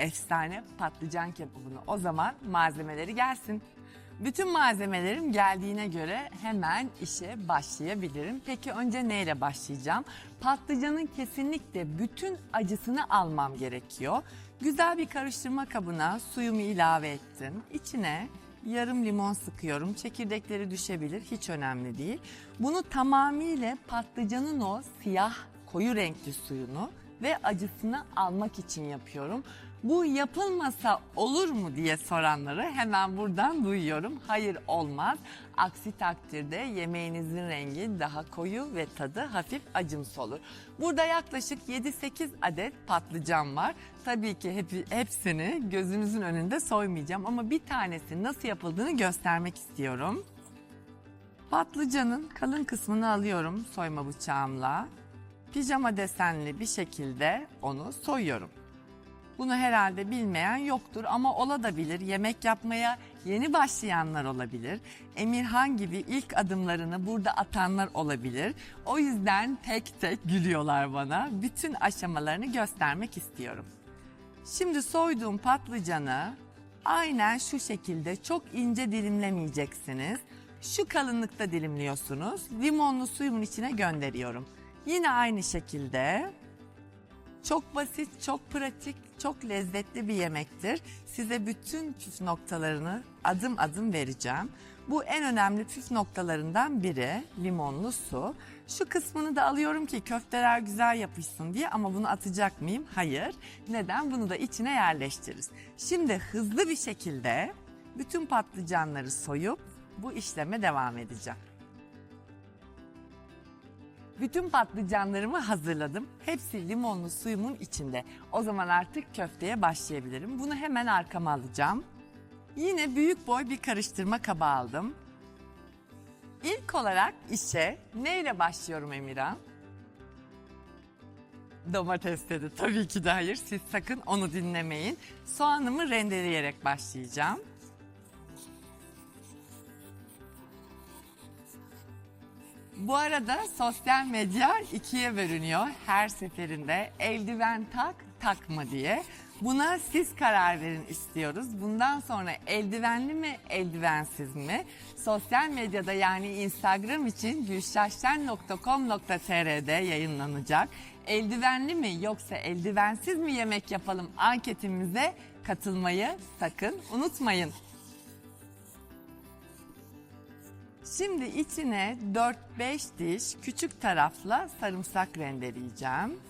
efsane patlıcan kebabını. O zaman malzemeleri gelsin. Bütün malzemelerim geldiğine göre hemen işe başlayabilirim. Peki önce neyle başlayacağım? Patlıcanın kesinlikle bütün acısını almam gerekiyor. Güzel bir karıştırma kabına suyumu ilave ettim. İçine yarım limon sıkıyorum. Çekirdekleri düşebilir, hiç önemli değil. Bunu tamamıyla patlıcanın o siyah koyu renkli suyunu ve acısını almak için yapıyorum. Bu yapılmasa olur mu diye soranları hemen buradan duyuyorum. Hayır olmaz. Aksi takdirde yemeğinizin rengi daha koyu ve tadı hafif acımsı olur. Burada yaklaşık 7-8 adet patlıcan var. Tabii ki hep, hepsini gözünüzün önünde soymayacağım ama bir tanesi nasıl yapıldığını göstermek istiyorum. Patlıcanın kalın kısmını alıyorum soyma bıçağımla. Pijama desenli bir şekilde onu soyuyorum. Bunu herhalde bilmeyen yoktur ama olabilir. Yemek yapmaya yeni başlayanlar olabilir. Emirhan gibi ilk adımlarını burada atanlar olabilir. O yüzden tek tek gülüyorlar bana. Bütün aşamalarını göstermek istiyorum. Şimdi soyduğum patlıcanı aynen şu şekilde çok ince dilimlemeyeceksiniz. Şu kalınlıkta dilimliyorsunuz. Limonlu suyumun içine gönderiyorum. Yine aynı şekilde çok basit, çok pratik, çok lezzetli bir yemektir. Size bütün püf noktalarını adım adım vereceğim. Bu en önemli püf noktalarından biri limonlu su. Şu kısmını da alıyorum ki köfteler güzel yapışsın diye ama bunu atacak mıyım? Hayır. Neden? Bunu da içine yerleştiririz. Şimdi hızlı bir şekilde bütün patlıcanları soyup bu işleme devam edeceğim. Bütün patlıcanlarımı hazırladım. Hepsi limonlu suyumun içinde. O zaman artık köfteye başlayabilirim. Bunu hemen arkama alacağım. Yine büyük boy bir karıştırma kabı aldım. İlk olarak işe neyle başlıyorum Emirhan? Domates dedi. Tabii ki de hayır. Siz sakın onu dinlemeyin. Soğanımı rendeleyerek başlayacağım. Bu arada sosyal medya ikiye bölünüyor. Her seferinde eldiven tak takma diye. Buna siz karar verin istiyoruz. Bundan sonra eldivenli mi eldivensiz mi? Sosyal medyada yani Instagram için gülşaşten.com.tr'de yayınlanacak. Eldivenli mi yoksa eldivensiz mi yemek yapalım anketimize katılmayı sakın unutmayın. Şimdi içine 4-5 diş küçük tarafla sarımsak rendeleyeceğim.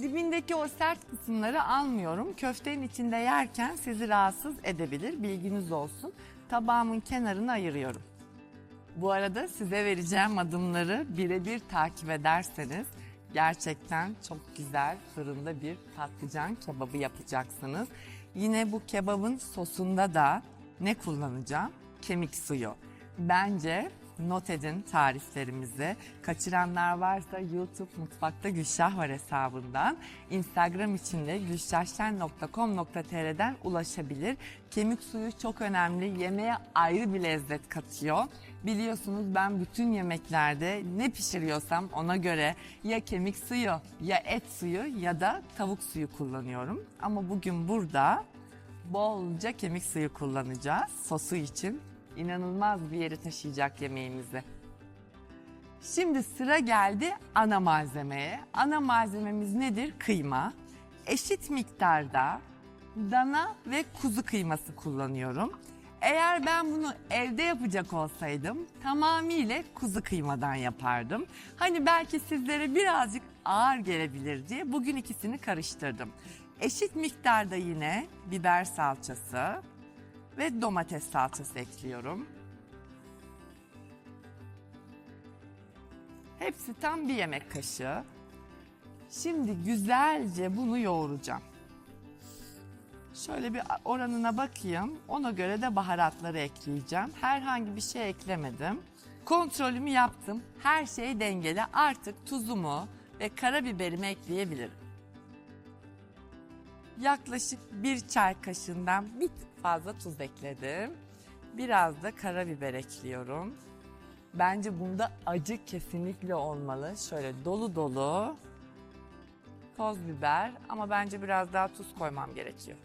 Dibindeki o sert kısımları almıyorum. Köftenin içinde yerken sizi rahatsız edebilir. Bilginiz olsun. Tabağımın kenarını ayırıyorum. Bu arada size vereceğim adımları birebir takip ederseniz gerçekten çok güzel fırında bir patlıcan kebabı yapacaksınız. Yine bu kebabın sosunda da ne kullanacağım? Kemik suyu. Bence not edin tariflerimizi. Kaçıranlar varsa YouTube Mutfakta Gülşah var hesabından. Instagram için de gülşahşen.com.tr'den ulaşabilir. Kemik suyu çok önemli. Yemeğe ayrı bir lezzet katıyor. Biliyorsunuz ben bütün yemeklerde ne pişiriyorsam ona göre ya kemik suyu ya et suyu ya da tavuk suyu kullanıyorum. Ama bugün burada bolca kemik suyu kullanacağız sosu için. İnanılmaz bir yere taşıyacak yemeğimizi. Şimdi sıra geldi ana malzemeye. Ana malzememiz nedir? Kıyma. Eşit miktarda dana ve kuzu kıyması kullanıyorum. Eğer ben bunu evde yapacak olsaydım tamamıyla kuzu kıymadan yapardım. Hani belki sizlere birazcık ağır gelebilir diye bugün ikisini karıştırdım. Eşit miktarda yine biber salçası ve domates salçası ekliyorum. Hepsi tam bir yemek kaşığı. Şimdi güzelce bunu yoğuracağım. Şöyle bir oranına bakayım. Ona göre de baharatları ekleyeceğim. Herhangi bir şey eklemedim. Kontrolümü yaptım. Her şey dengeli. Artık tuzumu ve karabiberimi ekleyebilirim. Yaklaşık bir çay kaşığından bir fazla tuz ekledim. Biraz da karabiber ekliyorum. Bence bunda acı kesinlikle olmalı. Şöyle dolu dolu toz biber ama bence biraz daha tuz koymam gerekiyor.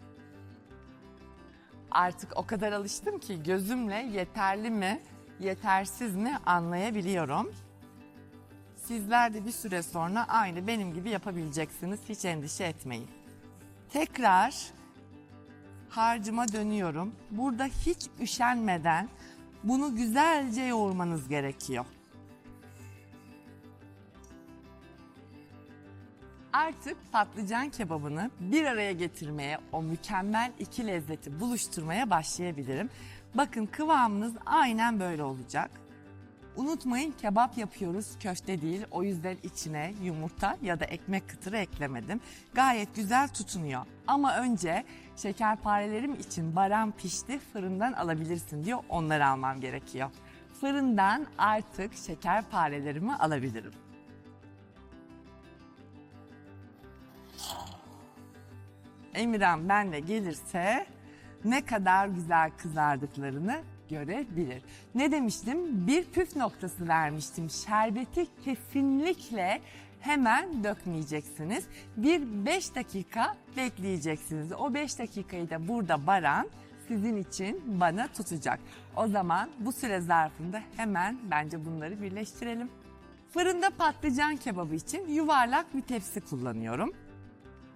Artık o kadar alıştım ki gözümle yeterli mi, yetersiz mi anlayabiliyorum. Sizler de bir süre sonra aynı benim gibi yapabileceksiniz. Hiç endişe etmeyin. Tekrar harcıma dönüyorum. Burada hiç üşenmeden bunu güzelce yoğurmanız gerekiyor. Artık patlıcan kebabını bir araya getirmeye, o mükemmel iki lezzeti buluşturmaya başlayabilirim. Bakın kıvamınız aynen böyle olacak. Unutmayın kebap yapıyoruz, köfte değil. O yüzden içine yumurta ya da ekmek kıtırı eklemedim. Gayet güzel tutunuyor. Ama önce şekerparelerim için baran pişti, fırından alabilirsin diyor. Onları almam gerekiyor. Fırından artık şekerparelerimi alabilirim. Emirhan benle gelirse ne kadar güzel kızardıklarını görebilir. Ne demiştim? Bir püf noktası vermiştim. Şerbeti kesinlikle hemen dökmeyeceksiniz. Bir 5 dakika bekleyeceksiniz. O 5 dakikayı da burada Baran sizin için bana tutacak. O zaman bu süre zarfında hemen bence bunları birleştirelim. Fırında patlıcan kebabı için yuvarlak bir tepsi kullanıyorum.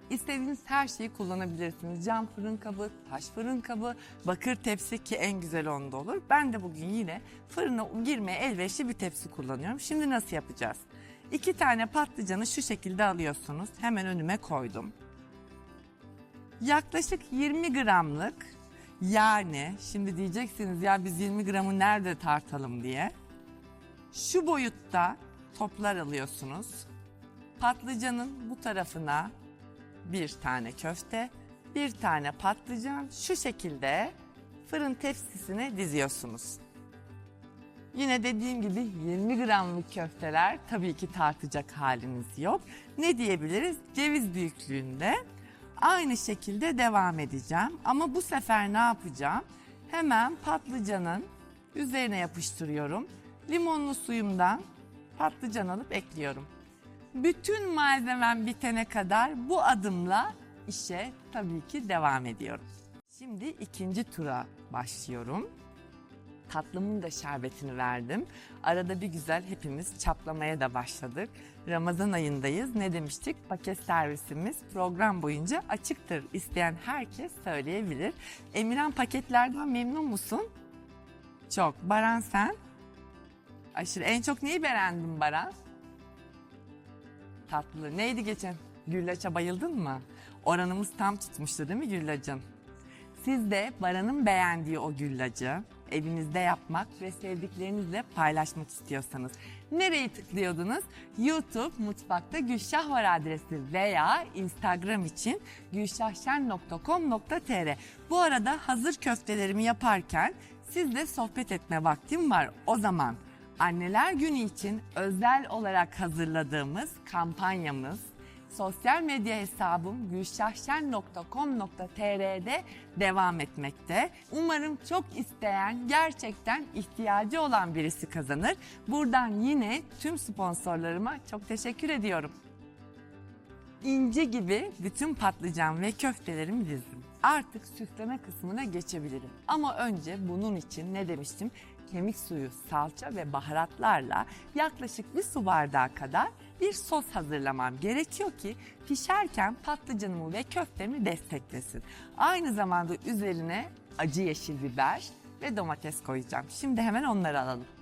İstediğiniz her şeyi kullanabilirsiniz. Cam fırın kabı, taş fırın kabı, bakır tepsi ki en güzel onda olur. Ben de bugün yine fırına girmeye elverişli bir tepsi kullanıyorum. Şimdi nasıl yapacağız? İki tane patlıcanı şu şekilde alıyorsunuz. Hemen önüme koydum. Yaklaşık 20 gramlık yani şimdi diyeceksiniz ya biz 20 gramı nerede tartalım diye. Şu boyutta toplar alıyorsunuz. Patlıcanın bu tarafına bir tane köfte, bir tane patlıcan şu şekilde fırın tepsisine diziyorsunuz. Yine dediğim gibi 20 gramlık köfteler tabii ki tartacak haliniz yok. Ne diyebiliriz? Ceviz büyüklüğünde. Aynı şekilde devam edeceğim. Ama bu sefer ne yapacağım? Hemen patlıcanın üzerine yapıştırıyorum. Limonlu suyumdan patlıcan alıp ekliyorum. Bütün malzemem bitene kadar bu adımla işe tabii ki devam ediyorum. Şimdi ikinci tura başlıyorum. Tatlımın da şerbetini verdim. Arada bir güzel hepimiz çaplamaya da başladık. Ramazan ayındayız. Ne demiştik? Paket servisimiz program boyunca açıktır. İsteyen herkes söyleyebilir. Emirhan paketlerden memnun musun? Çok. Baran sen? Aşırı. En çok neyi beğendin Baran? Tatlı. Neydi geçen? Güllaç'a bayıldın mı? Oranımız tam tutmuştu değil mi Güllac'ın? Siz de Baran'ın beğendiği o güllacı evinizde yapmak ve sevdiklerinizle paylaşmak istiyorsanız nereyi tıklıyordunuz? YouTube Mutfakta Gülşah var adresi veya Instagram için gülşahşen.com.tr Bu arada hazır köftelerimi yaparken sizle sohbet etme vaktim var. O zaman Anneler Günü için özel olarak hazırladığımız kampanyamız sosyal medya hesabım gülşahşen.com.tr'de devam etmekte. Umarım çok isteyen, gerçekten ihtiyacı olan birisi kazanır. Buradan yine tüm sponsorlarıma çok teşekkür ediyorum. İnci gibi bütün patlıcan ve köftelerimi dizdim. Artık süsleme kısmına geçebilirim. Ama önce bunun için ne demiştim? Kemik suyu, salça ve baharatlarla yaklaşık bir su bardağı kadar bir sos hazırlamam gerekiyor ki pişerken patlıcanımı ve köftemi desteklesin. Aynı zamanda üzerine acı yeşil biber ve domates koyacağım. Şimdi hemen onları alalım.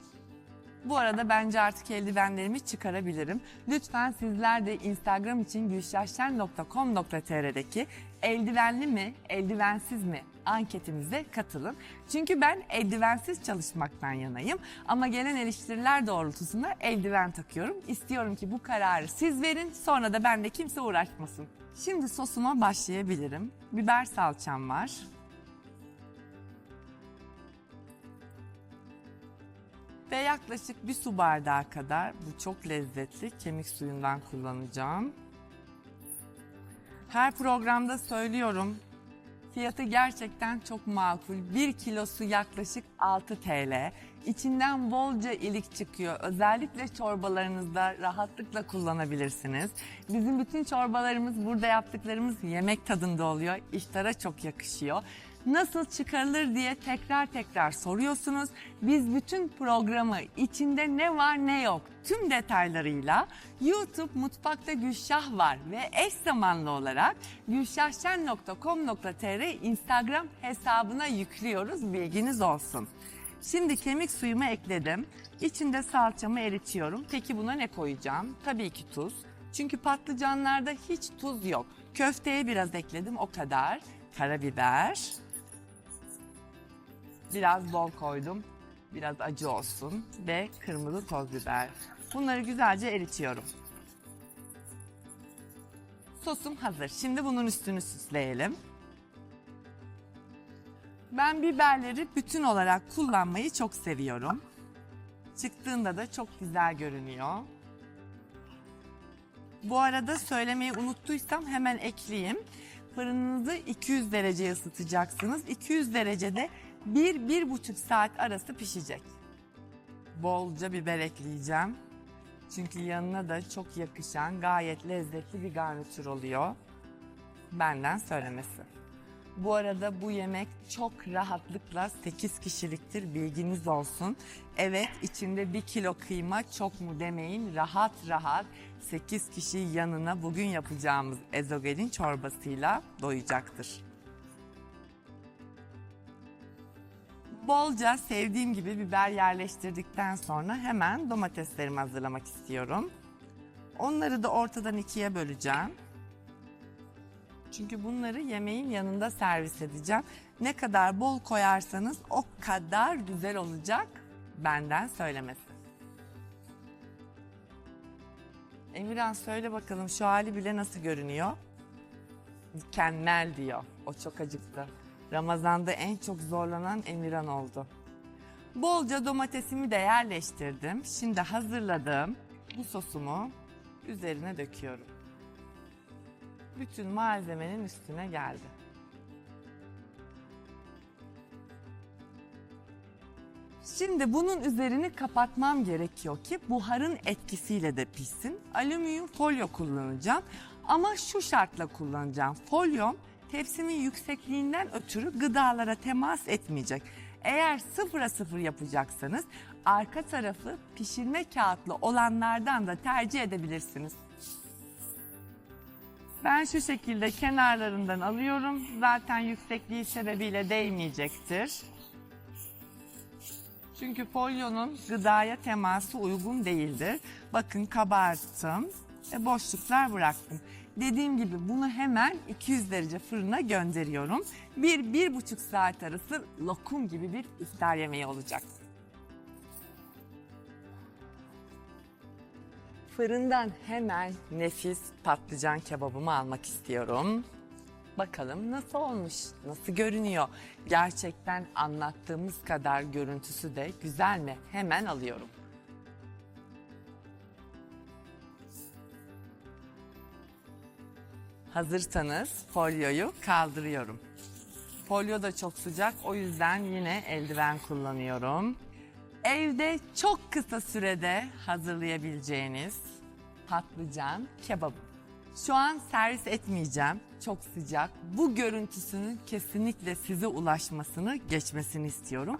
Bu arada bence artık eldivenlerimi çıkarabilirim. Lütfen sizler de Instagram için gülşahşen.com.tr'deki eldivenli mi, eldivensiz mi anketimize katılın. Çünkü ben eldivensiz çalışmaktan yanayım ama gelen eleştiriler doğrultusunda eldiven takıyorum. İstiyorum ki bu kararı siz verin sonra da bende kimse uğraşmasın. Şimdi sosuma başlayabilirim. Biber salçam var. Ve yaklaşık bir su bardağı kadar bu çok lezzetli kemik suyundan kullanacağım. Her programda söylüyorum Fiyatı gerçekten çok makul. 1 kilosu yaklaşık 6 TL. İçinden bolca ilik çıkıyor. Özellikle çorbalarınızda rahatlıkla kullanabilirsiniz. Bizim bütün çorbalarımız burada yaptıklarımız yemek tadında oluyor. İftara çok yakışıyor. Nasıl çıkarılır diye tekrar tekrar soruyorsunuz. Biz bütün programı içinde ne var ne yok tüm detaylarıyla YouTube Mutfakta Gülşah var ve eş zamanlı olarak gülşahşen.com.tr Instagram hesabına yüklüyoruz bilginiz olsun. Şimdi kemik suyumu ekledim. İçinde salçamı eritiyorum. Peki buna ne koyacağım? Tabii ki tuz. Çünkü patlıcanlarda hiç tuz yok. Köfteye biraz ekledim o kadar. Karabiber. Biraz bol koydum. Biraz acı olsun ve kırmızı toz biber. Bunları güzelce eritiyorum. Sosum hazır. Şimdi bunun üstünü süsleyelim. Ben biberleri bütün olarak kullanmayı çok seviyorum. Çıktığında da çok güzel görünüyor. Bu arada söylemeyi unuttuysam hemen ekleyeyim. Fırınınızı 200 dereceye ısıtacaksınız. 200 derecede 1-1,5 saat arası pişecek. Bolca biber ekleyeceğim. Çünkü yanına da çok yakışan gayet lezzetli bir garnitür oluyor. Benden söylemesi. Bu arada bu yemek çok rahatlıkla 8 kişiliktir bilginiz olsun. Evet içinde 1 kilo kıyma çok mu demeyin rahat rahat 8 kişi yanına bugün yapacağımız ezogelin çorbasıyla doyacaktır. Bolca sevdiğim gibi biber yerleştirdikten sonra hemen domateslerimi hazırlamak istiyorum. Onları da ortadan ikiye böleceğim. Çünkü bunları yemeğin yanında servis edeceğim. Ne kadar bol koyarsanız o kadar güzel olacak benden söylemesi. Emirhan söyle bakalım şu hali bile nasıl görünüyor? Mükemmel diyor. O çok acıktı. Ramazan'da en çok zorlanan Emirhan oldu. Bolca domatesimi de yerleştirdim. Şimdi hazırladığım bu sosumu üzerine döküyorum. Bütün malzemenin üstüne geldi. Şimdi bunun üzerini kapatmam gerekiyor ki buharın etkisiyle de pişsin. Alüminyum folyo kullanacağım ama şu şartla kullanacağım. Folyom tepsimin yüksekliğinden ötürü gıdalara temas etmeyecek. Eğer sıfıra sıfır yapacaksanız arka tarafı pişirme kağıtlı olanlardan da tercih edebilirsiniz. Ben şu şekilde kenarlarından alıyorum. Zaten yüksekliği sebebiyle değmeyecektir. Çünkü folyonun gıdaya teması uygun değildir. Bakın kabarttım ve boşluklar bıraktım. Dediğim gibi bunu hemen 200 derece fırına gönderiyorum. Bir, bir buçuk saat arası lokum gibi bir iftar yemeği olacak. Fırından hemen nefis patlıcan kebabımı almak istiyorum. Bakalım nasıl olmuş, nasıl görünüyor? Gerçekten anlattığımız kadar görüntüsü de güzel mi? Hemen alıyorum. Hazırsanız folyoyu kaldırıyorum. Folyo da çok sıcak o yüzden yine eldiven kullanıyorum. Evde çok kısa sürede hazırlayabileceğiniz patlıcan kebabı. Şu an servis etmeyeceğim. Çok sıcak. Bu görüntüsünün kesinlikle size ulaşmasını, geçmesini istiyorum.